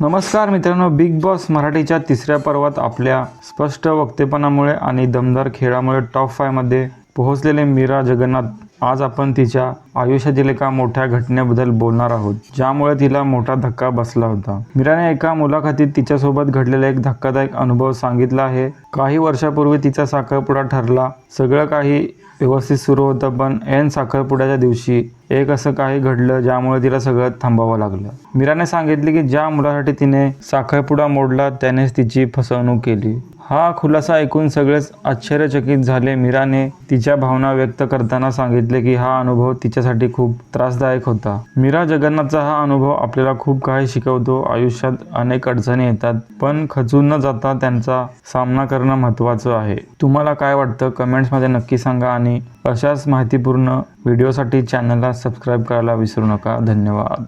नमस्कार मित्रांनो big boss मराठीच्या तिसऱ्या पर्वात आपल्या स्पष्ट वक्तेपणामुळे आणि दमदार खेळामुळे टॉप फायमध्ये पोहोचलेले मीरा जगन्नाथ आज आपण तिच्या आयुष्यातील एका मोठ्या घटनेबद्दल बोलणार आहोत ज्यामुळे तिला मोठा धक्का बसला होता. मीराने एका मुलाखतीत तिच्यासोबत घडलेला एक धक्कादायक अनुभव सांगितला आहे. काही वर्षापूर्वी तिचा साखरपुडा ठरला. सगळं काही व्यवस्थित सुरू होतं पण ऐन साखरपुड्याच्या दिवशी एक असं काही घडलं ज्यामुळे तिला सगळं थांबावं लागलं. मीराने सांगितले की ज्या मुलासाठी तिने साखरपुडा मोडला त्यानेच तिची फसवणूक केली. हा खुलासा ऐकून सगळेच आश्चर्यचकित झाले. मीराने तिच्या भावना व्यक्त करताना सांगितले की हा अनुभव तिच्यासाठी खूप त्रासदायक होता. मीरा जगन्नाथचा हा अनुभव आपल्याला खूप काही शिकवतो. आयुष्यात अनेक अडचणी येतात पण खचून न जाता त्यांचा सामना करणं महत्त्वाचं आहे. तुम्हाला काय वाटतं? कमेंट्समध्ये नक्की सांगा आणि अशाच माहितीपूर्ण व्हिडिओसाठी चॅनलला सबस्क्राईब करायला विसरू नका. धन्यवाद.